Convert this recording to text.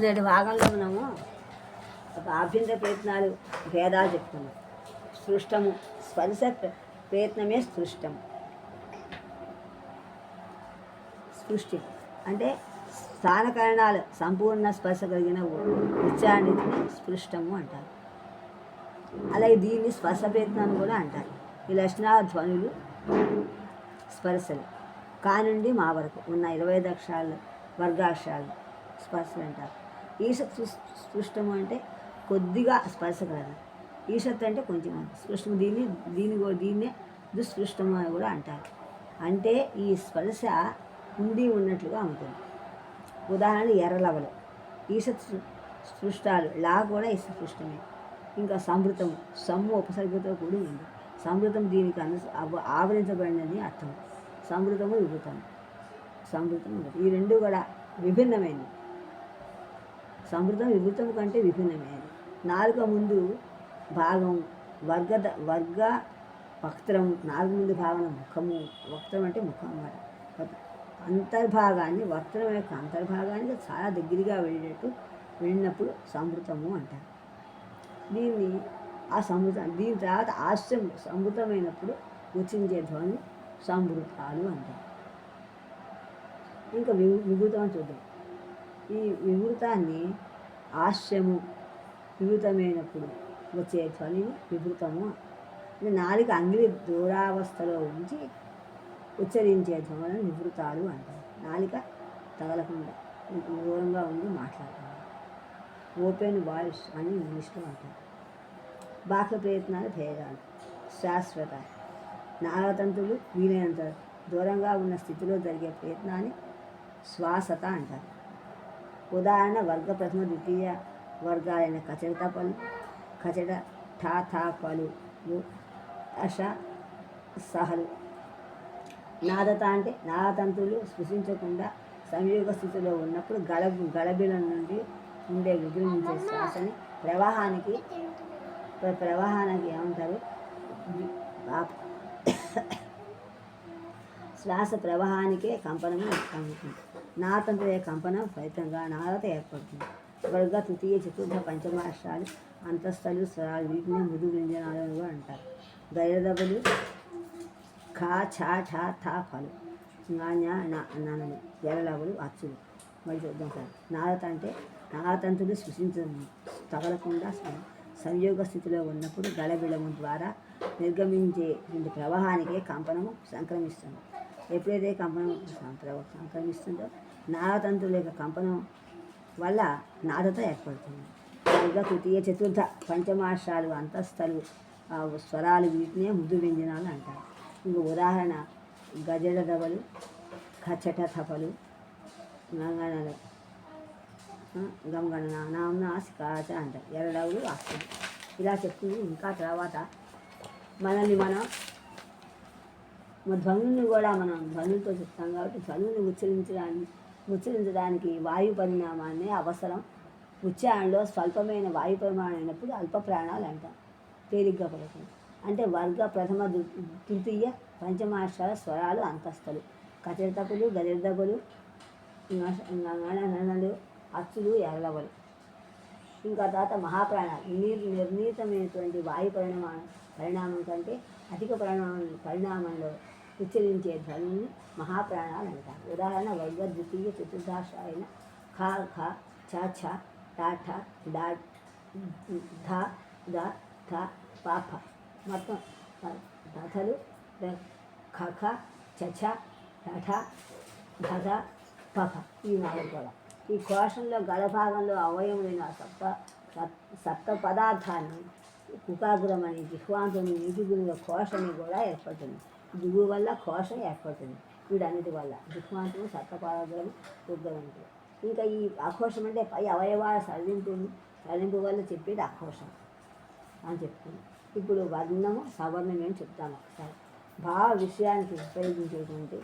నేటి భాగంలో మనము ఒక ఆభ్యంతర ప్రయత్నాలు భేదాలు చెప్తున్నాం. సృష్టము స్పర్శ ప్రయత్నమే సృష్టము. సృష్టి అంటే స్థానకరణాలు సంపూర్ణ స్పర్శ కలిగిన ఉచ్చారణితిని స్పృష్టము అంటారు. అలాగే దీన్ని స్పర్శ ప్రయత్నం కూడా అంటారు. ఈ లక్షణాల ధ్వనులు స్పర్శలు. కానుండి మా వరకు ఉన్న ఇరవై ఐదు అక్షరాలు వర్గాక్షరాలు స్పర్శలు అంటారు. ఈషత్ సృష్టము అంటే కొద్దిగా స్పర్శ కలదు. ఈషత్ అంటే కొంచెం సృష్టం దీన్ని దీన్ని కూడా దీన్నే దుస్పృష్టము అని కూడా అంటారు. అంటే ఈ స్పర్శ ఉండి ఉన్నట్లుగా ఉంటుంది. ఉదాహరణ ఎర్రలవలు. ఈషత్ సృష్టాలు. లా కూడా ఈ సృష్టమే. ఇంకా సమృతం సమ్ము ఉపసర్గతో కూడి ఉంది. సమృతం దీనికి అను ఆవరించబడినది అర్థం సమృతము విభృతము సమృతం ఈ రెండు కూడా విభిన్నమైనవి. సమృద్ధం విభృతం కంటే విభిన్నమైనది నాలుక ముందు భాగం వర్గ వర్గ వక్త్రం నాలుగు ముందు భాగం ముఖము వక్త్రం అంటే ముఖం అన్నమాట. అంతర్భాగాన్ని వక్త్రం యొక్క అంతర్భాగానికి చాలా దగ్గరగా వెళ్ళేటట్టు వెళ్ళినప్పుడు సమృతము అంటారు. దీన్ని ఆ సమృతం దీని తర్వాత ఆశ్రయం సమృతమైనప్పుడు ఉచ్చించే ధ్వని సమృతాలు అంటారు. ఇంకా వి విభృతం చూద్దాం. ఈ వివృతాన్ని ఆశ్రయము వివృతమైనప్పుడు వచ్చే ధ్వనిని వివృతము. ఇది నాలుగు అంగిలి దూరావస్థలో ఉంచి ఉచ్చరించే ధ్వనులను నివృతాలు అంటారు. నాలిక తగలకుండా దూరంగా ఉండి మాట్లాడతారు ఓపెన్ వాయిస్ అని ఇంగ్లీష్లో అంటారు. బాహ్య ప్రయత్నాలు భేదాలు శాశ్వత. నాగతంతులు వీలైనంత దూరంగా ఉన్న స్థితిలో జరిగే ప్రయత్నాన్ని శ్వాసత అంటారు. ఉదాహరణ వర్గ ప్రథమ ద్వితీయ వర్గాలైన కచడత పలు కచడ ఠా థా పలు అష సహలు నాదత అంటే నాదతంతులు స్పృశించకుండా సంయోగ స్థితిలో ఉన్నప్పుడు గలబు గలబిల నుండి ఉండే విజృంభించే శ్వాసని ప్రవాహానికి ప్రవాహానికి ఏమంటారు శ్వాస ప్రవాహానికే కంపనము కలుగుతుంది కంపనం ఫలితంగా నారత ఏర్పడుతుంది. వర్గ తృతీయ చతుర్థ పంచమాష్ట్రాలు అంతస్థలు స్వరాలు వీటిని మృదు వ్యంజనాలు అని కూడా అంటారు. గైరదబలు ఖా ఛా ఠా థా ఫలు జ్ఞాన్య ననలు అచ్చులు. మళ్ళీ చూద్దాం సార్. నారత అంటే నారతంతులు సృష్టించ తగలకుండా సంయోగ స్థితిలో ఉన్నప్పుడు గలబిళము ద్వారా నిర్గమించే ఇటువంటి ప్రవాహానికే కంపనము సంక్రమిస్తుంది. ఎప్పుడైతే కంపనం సంక్రమిస్తుందో నాగతంతుల యొక్క కంపనం వల్ల నాదత ఏర్పడుతుంది. వర్గ తృతీయ చతుర్థ పంచమాష్ట్రాలు అంతస్థలు స్వరాలు వీటినే మృదు వ్యంజనాలు అంటారు. ఇంక ఉదాహరణ గజల దవలు ఖచట తపలు గంగణలు గమగణన నామ్న స్కాచ అంటారు. ఎరడవులు ఆస్తులు ఇలా చెప్తుంది. ఇంకా తర్వాత మనల్ని మనం ధ్వనుని కూడా మనం ధ్వనులతో చెప్తాం కాబట్టి ధ్వనుని ఉచ్చరించడానికి ఉచ్చరించడానికి వాయు పరిణామాన్ని అవసరం. ఉచ్చారణలో స్వల్పమైన వాయు పరిమాణం అయినప్పుడు అల్ప ప్రాణాలు అంటాం. తేలిగ్గా పడుతుంది అంటే వర్గ ప్రథమ తృతీయ పంచమాక్షర స్వరాలు అంతస్తులు. కచరితపులు గదిర్దపులు ననలు అచ్చులు ఎర్రవలు ఇంకా తర్వాత మహాప్రాణాలు. నిర్ నిర్ణీతమైనటువంటి వాయు పరిణామం పరిణామం కంటే అధిక పరిణామం పరిణామంలో ఉచ్చరించే ధ్వనిని మహాప్రాణాలు అంటారు. ఉదాహరణ వైద్య ద్వితీయ చతుర్దాశ అయిన ఖ ఖ ఛ ఛ టా ఠ డా ధ ద థ పాప మొత్తం దథలు ఖ ఖ ఛ ఛ ఠ ధ పఫ ఈ నాలుగు కూడా. ఈ కోశంలో గలభాగంలో అవయవులైన సప్త సప్- సప్త పదార్థాన్ని కుకాగ్రమని జిహ్వాంతుని నీటి కోశని కూడా ఏర్పడుతుంది. దిగువ వల్ల కోశం ఏర్పడుతుంది. వీడన్నిటి వల్ల. జిహ్వాంతుడు సప్తపాదాగ్రము ఉగ్రవంతుడు ఇంకా ఈ అఘోషం అంటే పై అవయవాల సడలింపు సడలింపు వల్ల చెప్పేది అఘోషం అని చెప్తుంది. ఇప్పుడు వర్ణము సవర్ణం అని చెప్తాను ఒకసారి. భావ విషయానికి ఉపయోగించేటువంటి